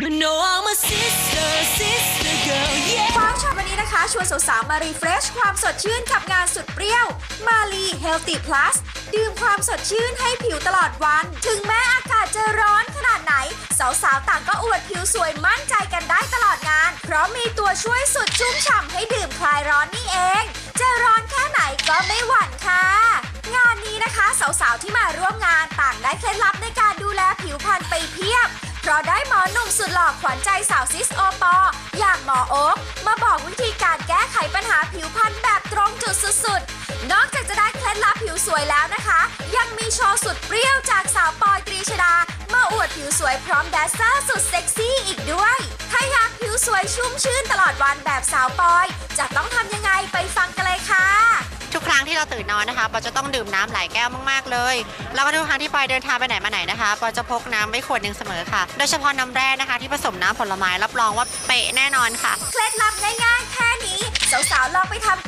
You know I'm a sister, sister girl, yeah. ว้าชอบวันนี้นะคะ ชวนสาวๆ มารีเฟรชความสดชื่นกับงานสุดเปรี้ยว มาลีเฮลติ Plus ดื่มความสดชื่นให้ผิวตลอดวัน ถึงแม้อากาศจะร้อนขนาดไหน สาวๆ ต่างก็อวดผิวสวยมั่นใจกันได้ตลอดงาน เพราะมีตัวช่วยสุดชุ่มฉ่ำให้ดื่มคลายร้อนนี่เอง จะร้อนแค่ไหนก็ไม่หวั่นค่ะ งานนี้นะคะ สาวๆ ที่มาร่วมงานต่างได้เคล็ดลับในการดูแลผิวพรรณไปเพีย ราะได้หมอหนุ่มสุดหล่อขวัญใจสาวซิสโอปอ อย่างหมอโอ๊คมาบอกวิธีการแก้ไขปัญหาผิวพรรณแบบตรงจุดสุดๆ นอกจากจะได้เคล็ดลับผิวสวยแล้วนะคะ ยังมีโชว์สุดเปรี้ยวจากสาวปอยตรีชดามาอวดผิวสวยพร้อมแดนเซอร์สุดเซ็กซี่อีกด้วย ถ้าอยากผิวสวยชุ่มชื่นตลอดวันแบบสาวปอย จะต้อง้งที่เราตื่นนอนนะคะปอจะต้องดื่มน้ำหลายแก้วมากๆเลย แล้วก็ทุกครั้งที่ปอยเดินทางไปไหนมาไหนนะคะปอจะพกน้ำไว้ขวดหนึ่งเสมอค่ะ โดยเฉพาะน้ำแร่นะคะ ที่ผสมน้ำผลไม้รับรองว่าเป๊ะแน่นอนค่ะ เคล็ดลับง่ายๆแค่นี้สาวๆลองไปทำตา